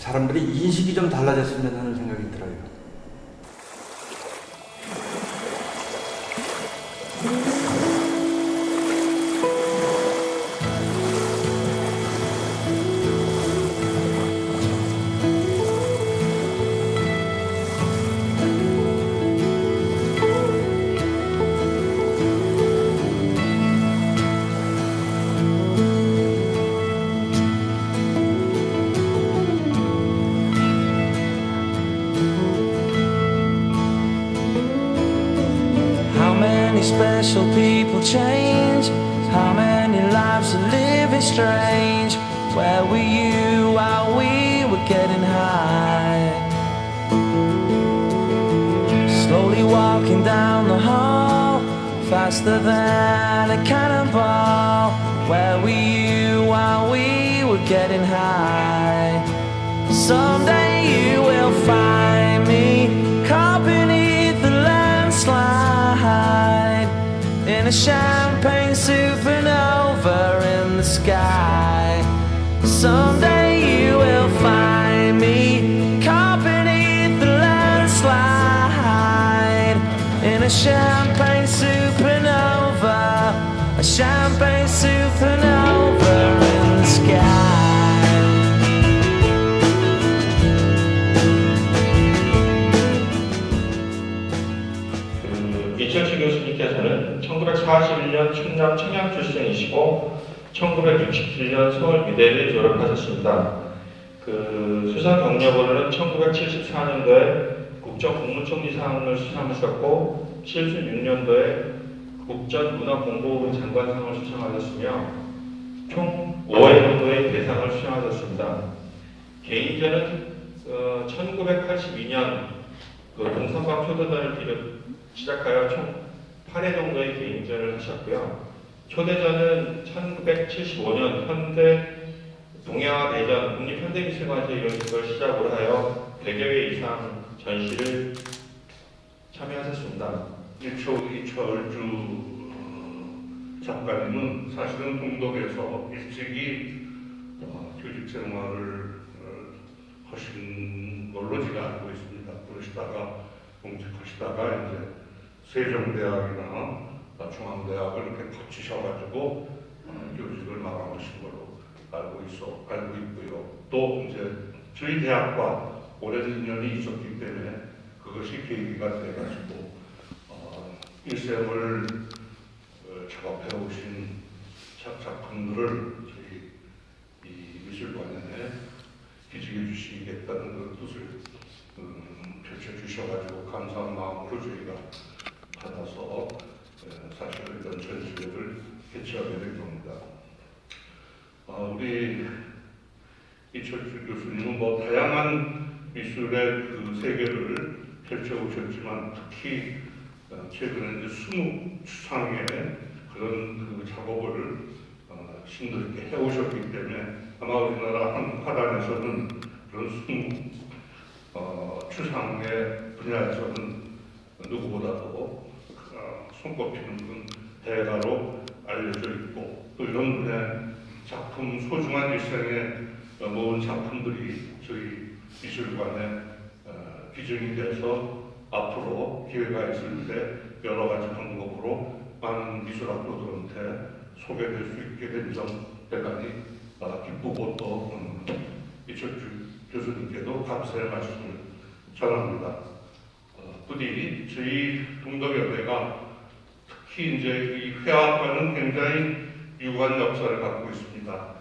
사람들의 인식이 좀 달라졌으면 하는 생각이 들어요. Many special people change? How many lives are living strange? Where were you while we were getting high? Slowly walking down the hall, faster than a cannonball. Where were you while we were getting high? Someday you will find me caught beneath the landslide in a champagne supernova in the sky. Someday you will find me caught beneath the landslide in a champagne supernova, a champagne 1941년 충남 청양 출생이시고 1967년 서울미대를 졸업하셨습니다. 그 수사 경력으로는 1974년도에 국정 국무총리 상을 수상하셨고 76년도에 국전 문화공보부 장관상을 수상하셨으며 총 5회 정도의 대상을 수상하셨습니다. 개인전은 어, 1982년 그 초대전을 비롯 시작하여 총 8회 정도의 개인전을 하셨고요. 초대전은 1975년 현대 동해와 대전 국립현대미술관에서 이루어진 걸 시작으로 하여 100여 회 이상 전시를 참여하셨습니다. 이철, 이철주 어, 작가님은 사실은 동독에서 일찍이 어, 교직 생활을 어, 하신 걸로 제가 알고 있습니다. 그러시다가 공직하시다가 이제 세종대학이나 어, 중앙대학을 이렇게 거치셔가지고 어, 교직을 마감하신 걸로 알고 있어 알고 있고요. 또 이제 저희 대학과 오랜 인연이 있었기 때문에 그것이 계기가 돼가지고 어, 일생을 어, 작업해 오신 작- 작품들을 저희 이 미술관에 기증해 주시겠다는 그 뜻을 음, 펼쳐 주셔가지고 감사한 마음으로 저희가 받아서 어, 사실 이런 전시회를 개최하게 된 겁니다. 어, 우리 이철주 교수님은 뭐 다양한 미술의 그 세계를 펼쳐오셨지만 특히 어, 최근에 이제 수묵 추상의 그런 그 작업을 어, 힘들게 해오셨기 때문에 아마 우리나라 한화단에서는 그런 수묵 어, 추상의 분야에서는 누구보다도 어, 손꼽히는 그런 대가로 알려져 있고 또 이런 분의 작품 소중한 일생에 어, 모은 작품들이 저희 미술관에 어, 기증이 돼서 앞으로 기회가 있을 때 여러 가지 방법으로 많은 미술 학도들한테 소개될 수 있게 된 점 대단히 어, 기쁘고 또 음, 이철주 교수님께도 감사의 말씀을 전합니다. 어, 부디 저희 동덕여대가 특히 이제 이 회화과는 굉장히 유구한 역사를 갖고 있습니다.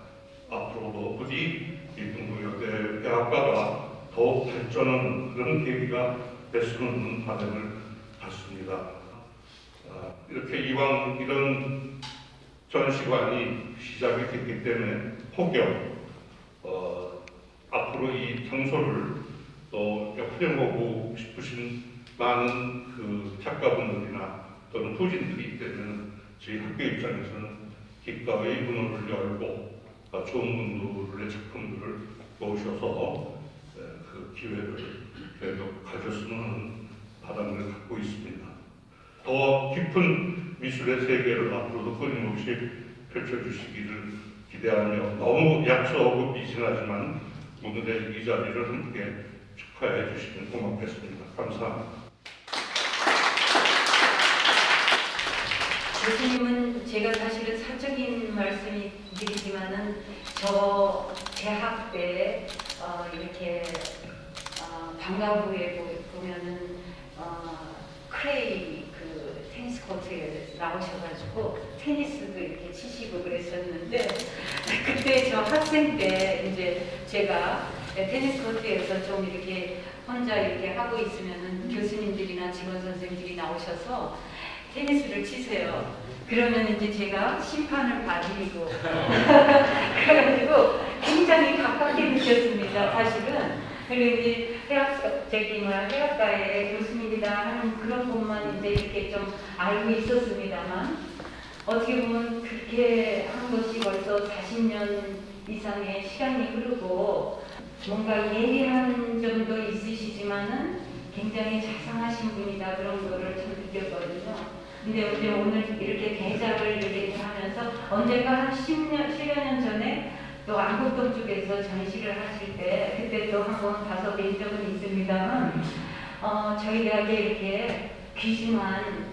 앞으로도 부디 이 동덕여대 회화과가 더욱 발전하는 그런 계기가 됐으면 하는 바람을 갖습니다. 아, 이렇게 이왕 이런 전시관이 시작이 됐기 때문에 혹여 어, 앞으로 이 장소를 또 활용하고 싶으신 많은 그 작가분들이나 또는 후진들이 있다면 저희 학교 입장에서는 기꺼이 문을 열고 어, 좋은 분들의 작품들을 모셔서 에, 그 기회를 계속 가졌으면 하는 바람을 갖고 있습니다. 더 깊은 미술의 세계를 앞으로도 끊임없이 펼쳐주시기를 기대하며 너무 약소하고 미진하지만 오늘의 이 자리를 함께 축하해 주시면 고맙겠습니다. 감사합니다. 교수님은 제가 사실은 사적인 말씀이 드리지만은 저 대학 때 어, 이렇게 어, 방과후에 보- 보면은 어, 크레이 그 테니스 코트에 나오셔가지고 테니스도 이렇게 치시고 그랬었는데 그때 저 학생 때 이제 제가 테니스 코트에서 좀 이렇게 혼자 이렇게 하고 있으면은 교수님들이나 직원 선생님들이 나오셔서 테니스를 치세요. 그러면 이제 제가 심판을 받으리고 그래가지고 굉장히 가깝게 느꼈습니다. 사실은 그리고 이제 해학 저기 뭐야 해학가의 교수님이다 하는 그런 것만 이제 이렇게 좀 알고 있었습니다만 어떻게 보면 그렇게 한 것이 벌써 40년 이상의 시간이 흐르고 뭔가 예리한 점도 있으시지만은 굉장히 자상하신 분이다 그런 거를 좀 느꼈거든요. 근데 이제 오늘 이렇게 대작을 이렇게 하면서 언젠가 한 10년, 10여 년 전에 또 안국동 쪽에서 전시를 하실 때 그때 또 한 번 가서 뵌 적은 있습니다만 어, 저희 대학에 이렇게 귀중한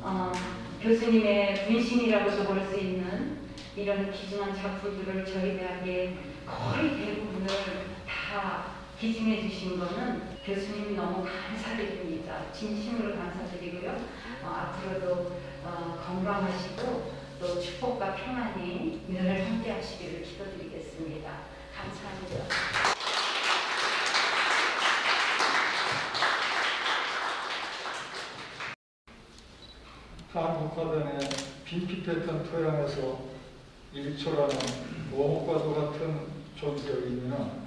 어, 교수님의 분신이라고도 볼 수 있는 이런 귀중한 작품들을 저희 대학에 거의 대부분을 다 기증해 주신 거는 교수님 너무 감사드립니다. 진심으로 감사드리고요. 어, 앞으로도 어, 건강하시고 또 축복과 평안이 늘 함께 하시기를 기도드리겠습니다. 감사합니다. 한국화단의 빈피했던 토양에서 일초라는 원과도 같은 존재이면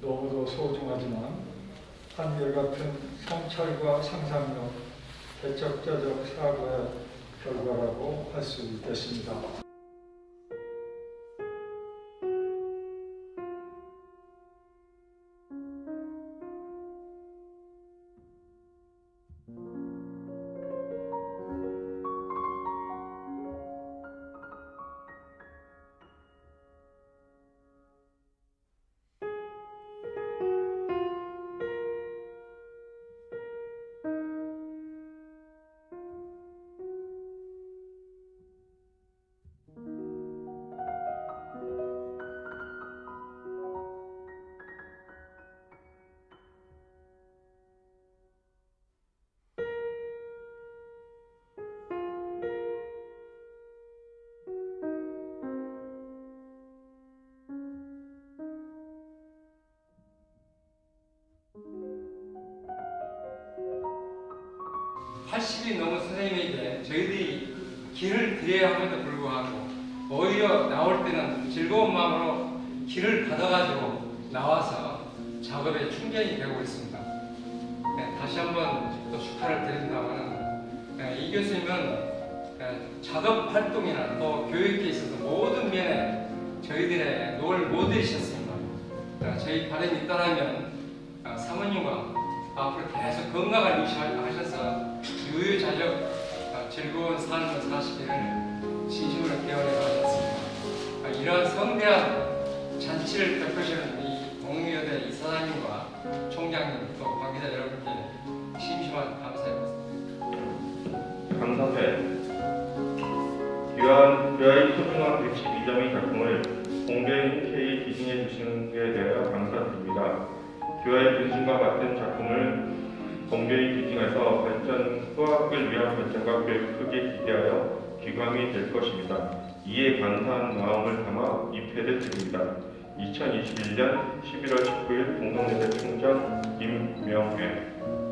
너무도 소중하지만 한결같은 성찰과 상상력, 개척자적 사고의 결과라고 할 수 있겠습니다. 앞으로 계속 건강을 유지하셔서 유유자적 어, 즐거운 삶을 사시기를 진심으로 기원해 가셨습니다. 아, 이러한 성대한 잔치를 베푸시는 이 동료대 이사장님과 총장님 또 관계자 여러분께 심심한 감사의 말씀. 감사회 귀한 귀하의 소중한 112점의 작품을 공개인 흔쾌히 기증해 주신 데 대하여 감사드립니다. 귀하의 분신과 같은 작품을 공개히 기증해서 발전, 후학을 위한 발전과 교육 크게 기대하여 귀감이 될 것입니다. 이에 감사한 마음을 담아 입회를 드립니다. 2021년 11월 19일 동성예대 총장 임명회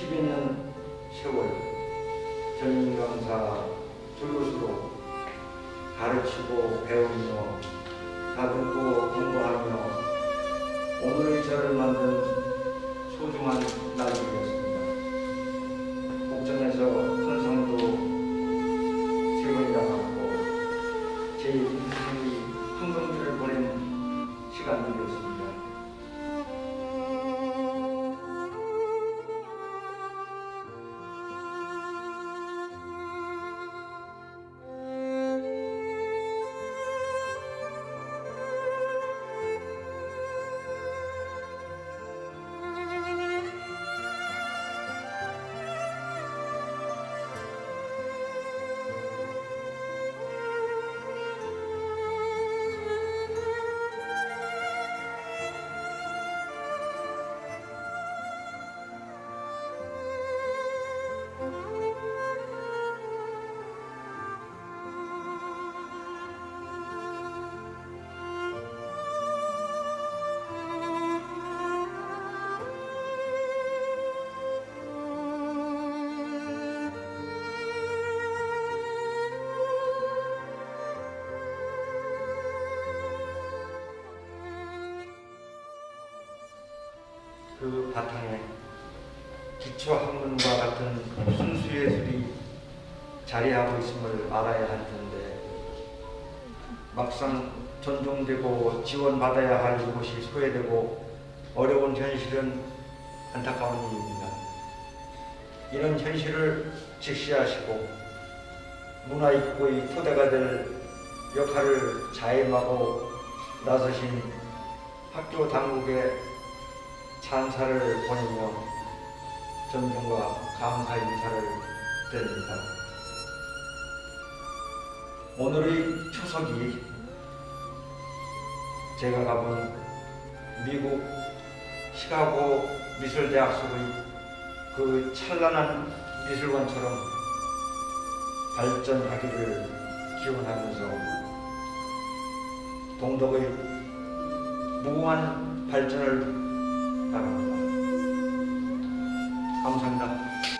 10여 년 세월 전임강사 졸것으로 가르치고 배우며 다듬고 공부하며 오늘의 저를 만든 소중한 날이었습니다. 그 바탕에 기초 학문과 같은 순수 예술이 자리하고 있음을 알아야 할 텐데 막상 존중되고 지원받아야 할 이곳이 소외되고 어려운 현실은 안타까운 일입니다. 이런 현실을 직시하시고 문화입구의 토대가 될 역할을 자임하고 나서신 학교 당국의 찬사를 보내며 존중과 감사 인사를 드립니다. 오늘의 추석이 제가 가본 미국 시카고 미술대학 속의 그 찬란한 미술관처럼 발전하기를 기원하면서 동덕의 무궁한 발전을 바랍니다. 감사합니다.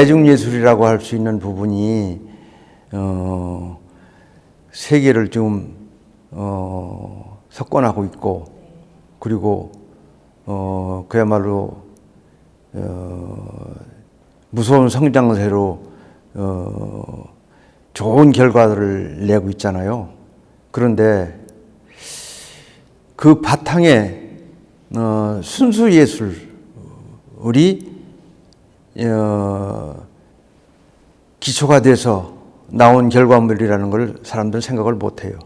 대중예술이라고 할 수 있는 부분이 어, 세계를 지금 어, 석권하고 있고 그리고 어, 그야말로 어, 무서운 성장세로 어, 좋은 결과를 내고 있잖아요. 그런데 그 바탕에 어, 순수 예술이 어, 기초가 돼서 나온 결과물이라는 걸 사람들은 생각을 못 해요.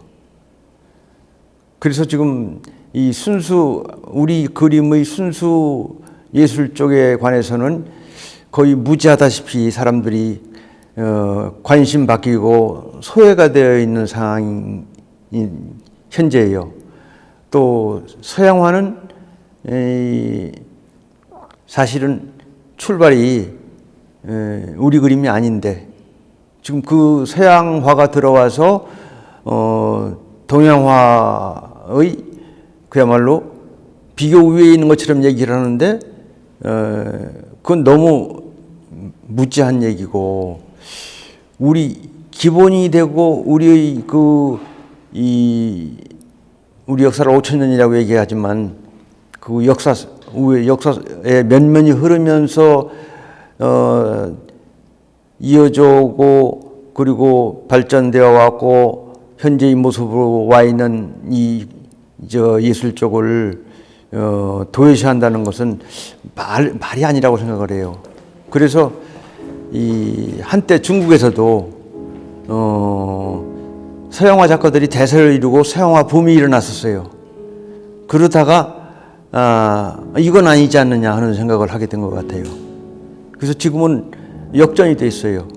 그래서 지금 이 순수 우리 그림의 순수 예술 쪽에 관해서는 거의 무지하다시피 사람들이 어, 관심 바뀌고 소외가 되어 있는 상황이 현재예요. 또 서양화는 이, 사실은 출발이 에, 우리 그림이 아닌데 지금 그 서양화가 들어와서 어, 동양화의 그야말로 비교 우위에 있는 것처럼 얘기를 하는데 어, 그건 너무 무지한 얘기고 우리 기본이 되고 우리의 그 이 우리 역사를 5천 년이라고 얘기하지만 그 역사 역사의 면면이 흐르면서 어 이어져고 그리고 발전되어 왔고 현재의 모습으로 와 있는 이 저 예술 쪽을 어 도외시한다는 것은 말 말이 아니라고 생각을 해요. 그래서 이 한때 중국에서도 어 서양화 작가들이 대세를 이루고 서양화 붐이 일어났었어요. 그러다가 아 이건 아니지 않느냐 하는 생각을 하게 된 것 같아요. 그래서 지금은 역전이 돼 있어요.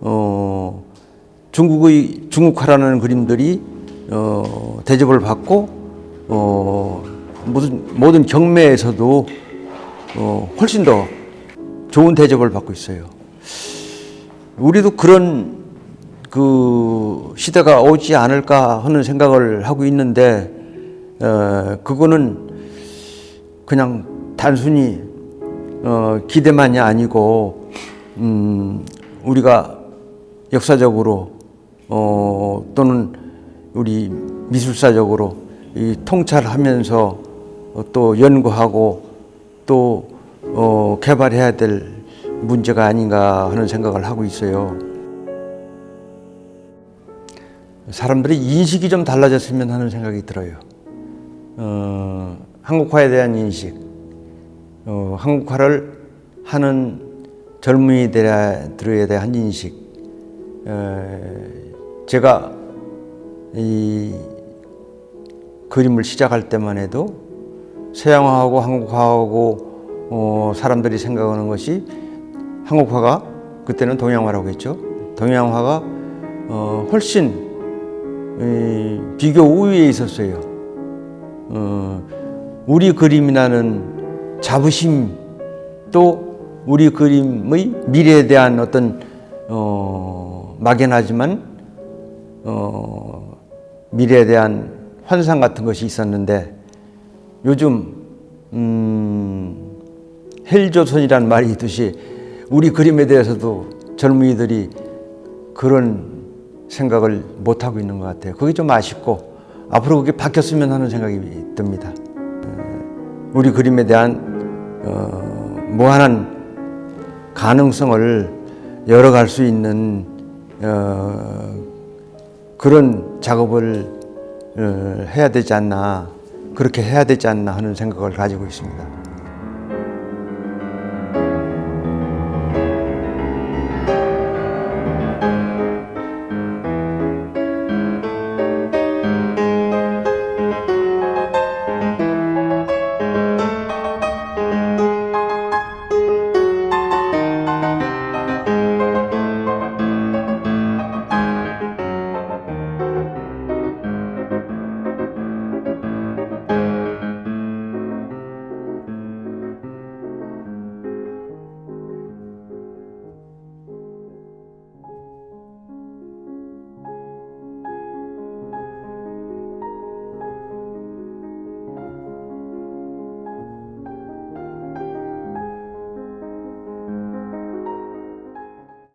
어 중국의 중국화라는 그림들이 어 대접을 받고 어 모든 모든 경매에서도 어 훨씬 더 좋은 대접을 받고 있어요. 우리도 그런 그 시대가 오지 않을까 하는 생각을 하고 있는데 어, 그거는 그냥 단순히 어, 기대만이 아니고 음, 우리가 역사적으로 어, 또는 우리 미술사적으로 이 통찰하면서 어, 또 연구하고 또 어, 개발해야 될 문제가 아닌가 하는 생각을 하고 있어요. 사람들의 인식이 좀 달라졌으면 하는 생각이 들어요. 어, 한국화에 대한 인식, 어, 한국화를 하는 젊은이들에 대한 인식. 에, 제가 이 그림을 시작할 때만 해도 서양화하고 한국화하고 어, 사람들이 생각하는 것이 한국화가 그때는 동양화라고 했죠. 동양화가 어, 훨씬 이, 비교 우위에 있었어요. 어, 우리 그림이라는 자부심 또 우리 그림의 미래에 대한 어떤 어, 막연하지만 어, 미래에 대한 환상 같은 것이 있었는데 요즘 음, 헬조선이라는 말이 있듯이 우리 그림에 대해서도 젊은이들이 그런 생각을 못 하고 있는 것 같아요. 그게 좀 아쉽고 앞으로 그게 바뀌었으면 하는 생각이 듭니다. 어, 우리 그림에 대한 어, 무한한 가능성을 열어갈 수 있는 어, 그런 작업을 어, 해야 되지 않나 그렇게 해야 되지 않나 하는 생각을 가지고 있습니다.